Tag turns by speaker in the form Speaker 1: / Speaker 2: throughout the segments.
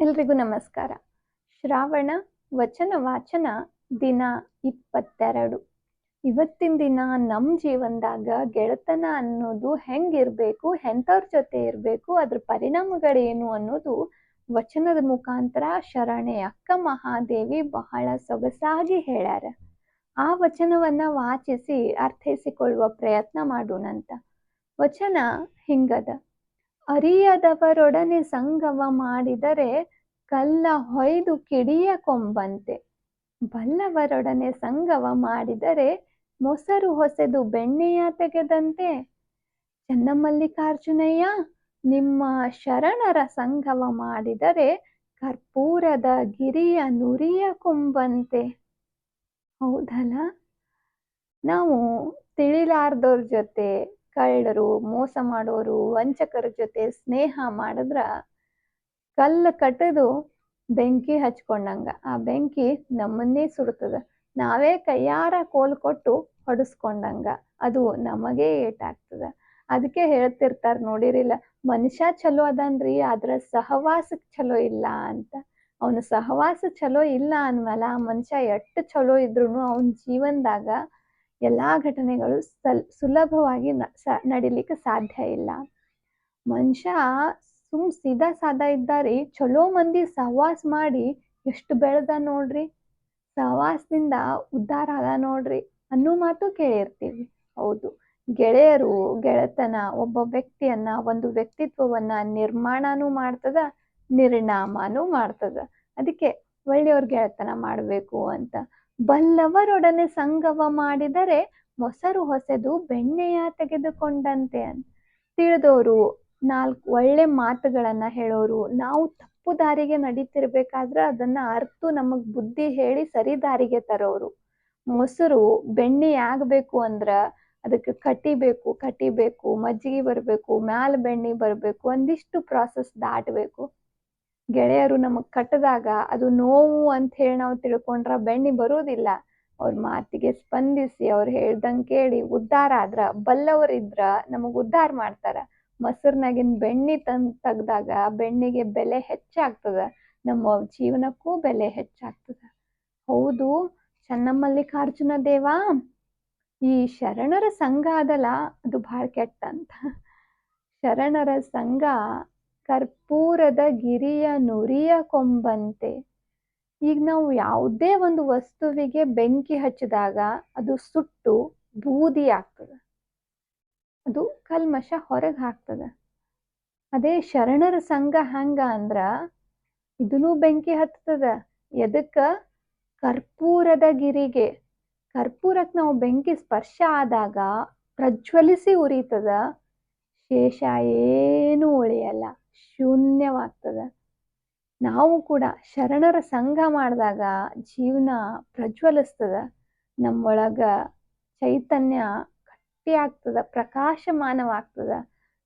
Speaker 1: ಎಲ್ರಿಗೂ ನಮಸ್ಕಾರ. ಶ್ರಾವಣ ವಚನ ವಾಚನ ದಿನ ಇಪ್ಪತ್ತೆರಡು. ಇವತ್ತಿನ ದಿನ ನಮ್ಮ ಜೀವನದಾಗ ಗೆಳೆತನ ಅನ್ನೋದು ಹೆಂಗಿರಬೇಕು, ಎಂಥವ್ರ ಜೊತೆ ಇರಬೇಕು, ಅದ್ರ ಪರಿಣಾಮಗಳೇನು ಅನ್ನೋದು ವಚನದ ಮುಖಾಂತರ ಶರಣೆ ಅಕ್ಕ ಮಹಾದೇವಿ ಬಹಳ ಸೊಗಸಾಗಿ ಹೇಳ್ಯಾರ. ಆ ವಚನವನ್ನ ವಾಚಿಸಿ ಅರ್ಥೈಸಿಕೊಳ್ಳುವ ಪ್ರಯತ್ನ ಮಾಡೋಣಂತ. ವಚನ ಹಿಂಗದ. ಅರಿಯದವರೊಡನೆ ಸಂಗಮ ಮಾಡಿದರೆ ಕಲ್ಲ ಹೊಯ್ದು ಕಿಡಿಯ ಕೊಂಬಂತೆ. ಬಲ್ಲವರೊಡನೆ ಸಂಗಮ ಮಾಡಿದರೆ ಮೊಸರು ಹೊಸೆದು ಬೆಣ್ಣೆಯ ತೆಗೆದಂತೆ. ಚನ್ನಮಲ್ಲಿಕಾರ್ಜುನಯ್ಯ, ನಿಮ್ಮ ಶರಣರ ಸಂಗಮ ಮಾಡಿದರೆ ಕರ್ಪೂರದ ಗಿರಿಯ ನುರಿಯ ಕೊಂಬಂತೆ. ಹೌದಲ್ಲ? ನಾವು ತಿಳಿಲಾರ್ದವ್ರ ಜೊತೆ ಕಳ್ಳರು ಮೋಸ ಮಾಡೋರು, ವಂಚಕರ ಜೊತೆ ಸ್ನೇಹ ಮಾಡಿದ್ರ ಕಲ್ಲು ಕಟ್ಟದು ಬೆಂಕಿ ಹಚ್ಕೊಂಡಂಗ. ಆ ಬೆಂಕಿ ನಮ್ಮನ್ನೇ ಸುಡ್ತದ ನಾವೇ ಕೈಯಾರ ಕೋಲ್ ಕೊಟ್ಟು ಹೊಡಿಸ್ಕೊಂಡಂಗ. ಅದು ನಮಗೇ ಏಟಾಗ್ತದ. ಅದಕ್ಕೆ ಹೇಳ್ತಿರ್ತಾರ ನೋಡಿರಿಲ್ಲ, ಮನುಷ್ಯ ಚಲೋ ಅದನ್ರಿ, ಆದ್ರ ಸಹವಾಸಕ್ಕೆ ಚಲೋ ಇಲ್ಲ ಅಂತ. ಅವನ ಸಹವಾಸ ಚಲೋ ಇಲ್ಲ ಅಂದ್ಮೇಲೆ ಆ ಮನುಷ್ಯ ಎಷ್ಟು ಚಲೋ ಇದ್ರು ಅವನ ಜೀವನದಾಗ ಎಲ್ಲಾ ಘಟನೆಗಳು ಸಲ್, ಸುಲಭವಾಗಿ ನ ನಡಿಲಿಕ್ಕೆ ಸಾಧ್ಯ ಇಲ್ಲ. ಮನುಷ್ಯ ಸುಮ್ ಸೀದಾ ಸಾದಾ ಇದ್ದಾರಿ, ಚಲೋ ಮಂದಿ ಸಹವಾಸ ಮಾಡಿ ಎಷ್ಟು ಬೆಳೆದ ನೋಡ್ರಿ? ಸಹವಾಸದಿಂದ ಉದ್ಧಾರ ಆದ ನೋಡ್ರಿ ಅನ್ನೋ ಮಾತು ಕೇಳಿರ್ತೀವಿ. ಹೌದು. ಗೆಳೆಯರು, ಗೆಳೆತನ, ಒಬ್ಬ ವ್ಯಕ್ತಿಯನ್ನ, ಒಂದು ವ್ಯಕ್ತಿತ್ವವನ್ನ ನಿರ್ಮಾಣನೂ ಮಾಡ್ತದ ನಿರ್ಣಾಮನೂ ಮಾಡ್ತದ. ಅದಕ್ಕೆ ಒಳ್ಳೆಯವ್ರ ಗೆಳೆತನ ಮಾಡಬೇಕು ಅಂತ. ಬಲ್ಲವರೊಡನೆ ಸಂಗವ ಮಾಡಿದರೆ ಮೊಸರು ಹೊಸೆದು, ಬೆಣ್ಣೆಯ ತೆಗೆದುಕೊಂಡಂತೆ ಅಂತ ತಿಳಿದವರು ನಾಲ್ಕು ಒಳ್ಳೆ ಮಾತುಗಳನ್ನ ಹೇಳೋರು, ನಾವು ತಪ್ಪು ದಾರಿಗೆ ನಡೀತಿರ್ಬೇಕಾದ್ರೆ ಅದನ್ನ ಅರ್ತು ನಮಗ್ ಬುದ್ಧಿ ಹೇಳಿ ಸರಿ ದಾರಿಗೆ ತರೋರು. ಮೊಸರು ಬೆಣ್ಣೆ ಆಗ್ಬೇಕು ಅಂದ್ರ ಅದಕ್ಕೆ ಕಟಿಬೇಕು ಕಟಿಬೇಕು ಮಜ್ಜಿಗೆ ಬರಬೇಕು, ಮ್ಯಾಲ ಬೆಣ್ಣೆ ಬರಬೇಕು, ಒಂದಿಷ್ಟು ಪ್ರಾಸೆಸ್ ದಾಟಬೇಕು. ಗೆಳೆಯರು ನಮಗ್ ಕಟ್ಟದಾಗ ಅದು ನೋವು ಅಂತ ಹೇಳಿ ನಾವು ತಿಳ್ಕೊಂಡ್ರ ಬೆಣ್ಣೆ ಬರೋದಿಲ್ಲ. ಅವ್ರ ಮಾತಿಗೆ ಸ್ಪಂದಿಸಿ, ಅವ್ರು ಹೇಳ್ದಂಗೆ ಕೇಳಿ ಉದ್ಧಾರ ಆದ್ರ ಬಲ್ಲವರಿದ್ರ ನಮಗ್ ಉದ್ಧಾರ ಮಾಡ್ತಾರ. ಮೊಸರ್ನ್ಯಾಗಿಂದ ಬೆಣ್ಣೆ ತಂದ್ ತೆಗ್ದಾಗ ಬೆಣ್ಣಿಗೆ ಬೆಲೆ ಹೆಚ್ಚಾಗ್ತದ. ನಮ್ಮ ಜೀವನಕ್ಕೂ ಬೆಲೆ ಹೆಚ್ಚಾಗ್ತದ. ಹೌದು ಚನ್ನಮಲ್ಲಿಕಾರ್ಜುನ ದೇವ, ಈ ಶರಣರ ಸಂಘ ಅದಲ್ಲ, ಅದು ಭಾಳ ಕೆಟ್ಟ ಅಂತ. ಶರಣರ ಸಂಘ ಕರ್ಪೂರದ ಗಿರಿಯ ನುರಿಯ ಕೊಂಬಂತೆ. ಈಗ ನಾವು ಯಾವುದೇ ಒಂದು ವಸ್ತುವಿಗೆ ಬೆಂಕಿ ಹಚ್ಚಿದಾಗ ಅದು ಸುಟ್ಟು ಬೂದಿ ಆಗ್ತದ. ಅದು ಕಲ್ಮಶ ಹೊರಗೆ ಹಾಕ್ತದ. ಅದೇ ಶರಣರ ಸಂಘ ಹಂಗ ಅಂದ್ರ ಇದನ್ನೂ ಬೆಂಕಿ ಹತ್ತದ ಎದಕ್ಕ? ಕರ್ಪೂರದ ಗಿರಿಗೆ. ಕರ್ಪೂರಕ್ಕೆ ನಾವು ಬೆಂಕಿ ಸ್ಪರ್ಶ ಆದಾಗ ಪ್ರಜ್ವಲಿಸಿ ಉರಿತದ. ಶೇಷ ಏನೂ ಉಳಿಯಲ್ಲ, ಶೂನ್ಯವಾಗ್ತದೆ. ನಾವು ಕೂಡ ಶರಣರ ಸಂಘ ಮಾಡಿದಾಗ ಜೀವನ ಪ್ರಜ್ವಲಿಸ್ತದ. ನಮ್ಮೊಳಗ ಚೈತನ್ಯ ಗಟ್ಟಿ ಆಗ್ತದ ಪ್ರಕಾಶಮಾನವಾಗ್ತದ.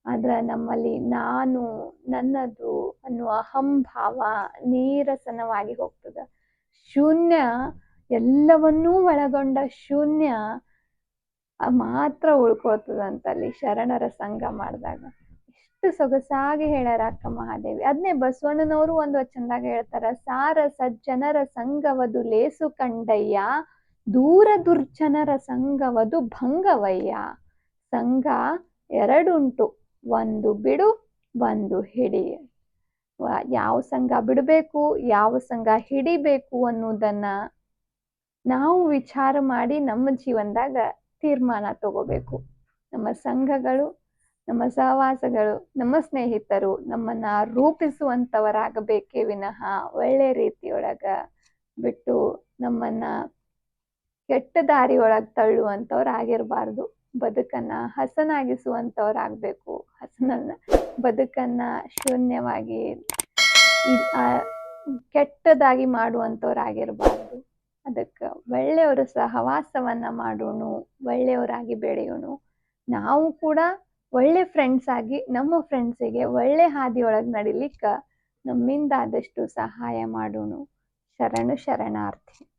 Speaker 1: ಆದ್ರ ನಮ್ಮಲ್ಲಿ ನಾನು, ನನ್ನದು ಅನ್ನುವ ಅಹಂಭಾವ ನೀರಸನವಾಗಿ ಹೋಗ್ತದ. ಶೂನ್ಯ ಎಲ್ಲವನ್ನೂ ಒಳಗೊಂಡ ಶೂನ್ಯ ಮಾತ್ರ ಉಳ್ಕೊಳ್ತದಂತಲ್ಲಿ ಶರಣರ ಸಂಘ ಮಾಡಿದಾಗ. ಎಷ್ಟು ಸೊಗಸಾಗಿ ಹೇಳ್ಯಾರ ಅಕ್ಕ ಮಹಾದೇವಿ. ಅದನ್ನೇ ಬಸವಣ್ಣನವರು ಒಂದು ಚಂದಾಗ ಹೇಳ್ತಾರ, ಸಾರ ಸಜ್ಜನರ ಸಂಘವದು ಲೇಸು ಕಂಡಯ್ಯ, ದೂರ ದುರ್ಜನರ ಸಂಘವದು ಭಂಗವಯ್ಯ. ಸಂಘ ಎರಡುಂಟು, ಒಂದು ಬಿಡು, ಒಂದು ಹಿಡಿ. ಯಾವ ಸಂಘ ಬಿಡಬೇಕು, ಯಾವ ಸಂಘ ಹಿಡಿಬೇಕು ಅನ್ನೋದನ್ನ ನಾವು ವಿಚಾರ ಮಾಡಿ ನಮ್ಮ ಜೀವನದಾಗ ತೀರ್ಮಾನ ತಗೋಬೇಕು. ನಮ್ಮ ಸಂಘಗಳು, ನಮ್ಮ ಸಹವಾಸಗಳು, ನಮ್ಮ ಸ್ನೇಹಿತರು ನಮ್ಮನ್ನ ರೂಪಿಸುವಂಥವರಾಗಬೇಕೇ ವಿನಃ ಒಳ್ಳೆ ರೀತಿಯೊಳಗ ಬಿಟ್ಟು ನಮ್ಮನ್ನ ಕೆಟ್ಟ ದಾರಿಯೊಳಗೆ ತಳ್ಳುವಂಥವ್ರು ಆಗಿರಬಾರ್ದು ಬದುಕನ್ನ ಹಸನಾಗಿಸುವಂಥವ್ರಾಗಬೇಕು ಹಸನನ್ನ, ಬದುಕನ್ನ ಶೂನ್ಯವಾಗಿ ಕೆಟ್ಟದಾಗಿ ಮಾಡುವಂಥವ್ರಾಗಿರಬಾರ್ದು ಅದಕ್ಕೆ ಒಳ್ಳೆಯವರು ಸಹವಾಸವನ್ನ ಮಾಡೋಣ ಒಳ್ಳೆಯವರಾಗಿ ಬೆಳೆಯೋಣ ನಾವು ಕೂಡ ಒಳ್ಳೆ ಫ್ರೆಂಡ್ಸ್ ಆಗಿ, ನಮ್ಮ ಫ್ರೆಂಡ್ಸಿಗೆ ಒಳ್ಳೆ ಹಾದಿಯೊಳಗೆ ನಡಿಲಿಕ್ಕೆ ನಮ್ಮಿಂದ ಆದಷ್ಟು ಸಹಾಯ ಮಾಡೋಣ ಶರಣು ಶರಣಾರ್ಥಿ.